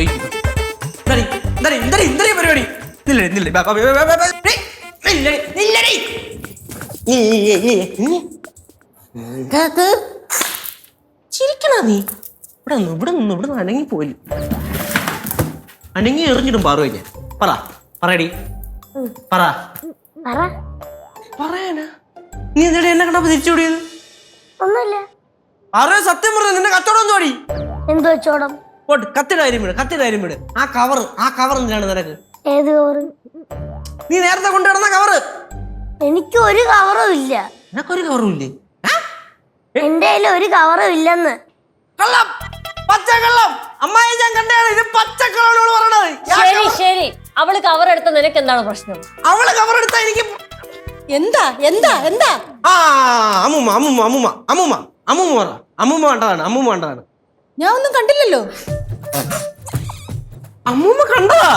പോയി പരിപാടി ചിരിക്കണ നീ? ഇവിടെ നിന്ന് ഇവിടെ നിന്ന് ഇവിടെ നിന്ന്. അനങ്ങി പോയി അനങ്ങി എറിഞ്ഞിടും പാറു ഞാൻ പറ പറയടി. പറ. പറയാനാ? നീ എന്നിട്ട് എന്നെ കണ്ടപ്പോ തിരിച്ചു കൂടിയത് ഒന്നുമില്ല. ആറേ സത്യം പറഞ്ഞു നിന്റെ കച്ചവടം എന്തോ അടി എന്തോ കച്ചവടം? പോട്ട് കത്തിയുടെ കാര്യം വിട് കത്തിയുടെ കാര്യം വിട് ആ കവർ ആ കവർ എന്തിനാണ് നിനക്ക്? ഏത് കവറ് നീ നേരത്തെ കൊണ്ടുവരുന്ന കവർ കവറ് എനിക്ക് ഒരു കവറും ഇല്ല. നിനക്കൊരു കവറും ഇല്ലേ? എന്റെ കയ്യിൽ ഒരു കവറും ഇല്ലെന്ന്. കള്ളം. പച്ചക്കള്ളം അമ്മായി ഞാൻ കണ്ടാണ് ഇത് പച്ചക്കള്ളോട് പറയണത്. ഞാൻ ശരി ശരി. അവൾ കവർ എടുത്ത നിനക്ക് എന്താണ് പ്രശ്നം? അവൾ കവർ എടുത്ത എനിക്ക് എന്താ എന്താ എന്താ? ആ അമ്മുമ്മ അമ്മുമ്മ അമ്മുമ്മ അമ്മുമ്മ. അമ്മുമ്മ പറ അമ്മുമ്മ വേണ്ടതാണ് അമ്മുമ്മ കണ്ടതാണ്. ഞാൻ ഒന്നും കണ്ടില്ലല്ലോ. അമ്മുമ്മ കണ്ടതാ?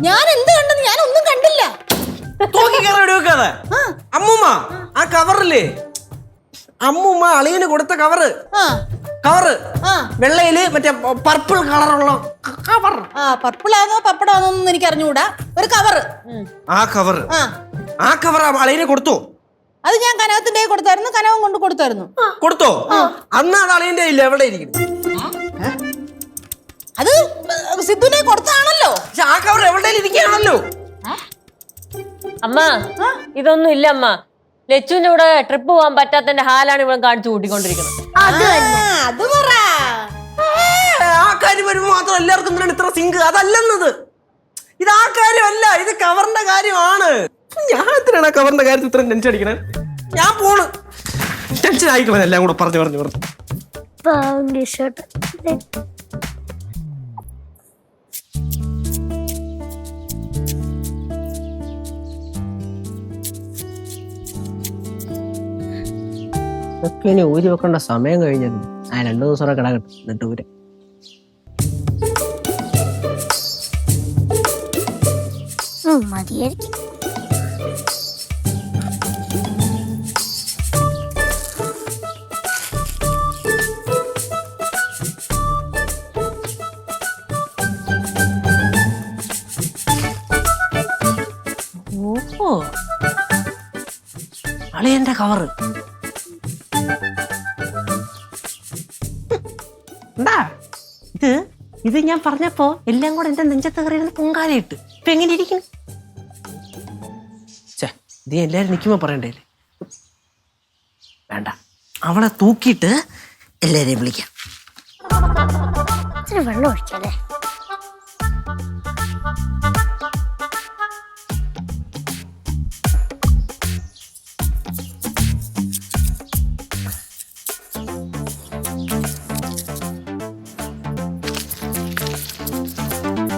ഞാൻ എന്ത് കണ്ടെന്ന് ഞാൻ ഒന്നും കണ്ടില്ല. തോക്കി കയറി വെക്കാതെ അമ്മുമ്മ ആ കവറില്ലേ? അമ്മുമ്മ അളിയന് കൊടുത്ത കവറ്. ആ. കവറ്. ആ. വെള്ളയിൽ മറ്റേ പർപ്പിൾ കളറുള്ള കവർ. ആ പർപ്പിളാണോ പപ്പടാണോ ഒന്നും എനിക്ക് അറിഞ്ഞുകൂടാ. ഒരു കവറ്. ആ കവറ്. ആ. ആ കവർ അളിയനെ കൊടുത്തോ. അത് ഞാൻ കനകത്തിന്റെ കയ്യിൽ കൊടുത്തായിരുന്നു കനകം കൊണ്ട് കൊടുത്തായിരുന്നു. കൊടുത്തോ? അന്ന് അത് അളിയന്റെ ഇല്ല എവിടെ ഇരിക്കുന്നു അത് സിദ്ധുനെ കൊടുത്താണല്ലോ. പക്ഷെ ആ കവർ എവിടെ ഇരിക്കുകയാണല്ലോ? അമ്മ ഇതൊന്നും ഇല്ല അമ്മ. ലച്ചുവിന്റെ കൂടെ ട്രിപ്പ് പോകാൻ പറ്റാത്തതിന്റെ ഹാലാണ് ഇവിടെ കാണിച്ചു കൂട്ടിക്കൊണ്ടിരിക്കുന്നത്. അത് പറ. ആ കാര്യം വരുമ്പോ മാത്രം എല്ലാവർക്കും എന്തിനാണ് ഇത്ര സിങ്ക്? അതല്ലെന്നത്. ഇത് ആ കാര്യമല്ല ഇത് കവറിന്റെ കാര്യമാണ്. ഞാൻ എന്തിനാണ് ആ കവറിന്റെ കാര്യത്തിൽ ഇത്രയും ടെൻഷൻ അടിക്കണേ? ഞാൻ പോണ്. ടെൻഷൻ ആയിക്കളെ എല്ലാം കൂടെ പറഞ്ഞു പറഞ്ഞു പറഞ്ഞു. ടീഷർട്ട് ഇനി ഊരി വെക്കേണ്ട സമയം കഴിഞ്ഞത്. ആ രണ്ടു ദിവസം കൂടെ കിടക്കട്ടെ എന്നിട്ട് ഊരെ മതിയായിരിക്കും. ഓഹോ അളിയന്റെ കവറ് എന്താ ഇത് ഇത് ഞാൻ പറഞ്ഞപ്പോ എല്ലാം കൂടെ എന്റെ നെഞ്ചത്ത് കയറിയിരുന്ന് പൊങ്കാലയിട്ട്. ഇപ്പൊ എങ്ങനെ ഇരിക്കും നീ എല്ലാരും നിൽക്കുമ്പോ പറയണ്ടേ? വേണ്ട. അവളെ തൂക്കിയിട്ട് എല്ലാരെയും വിളിക്കാം. വെള്ളം ഒഴിക്കല്ലേ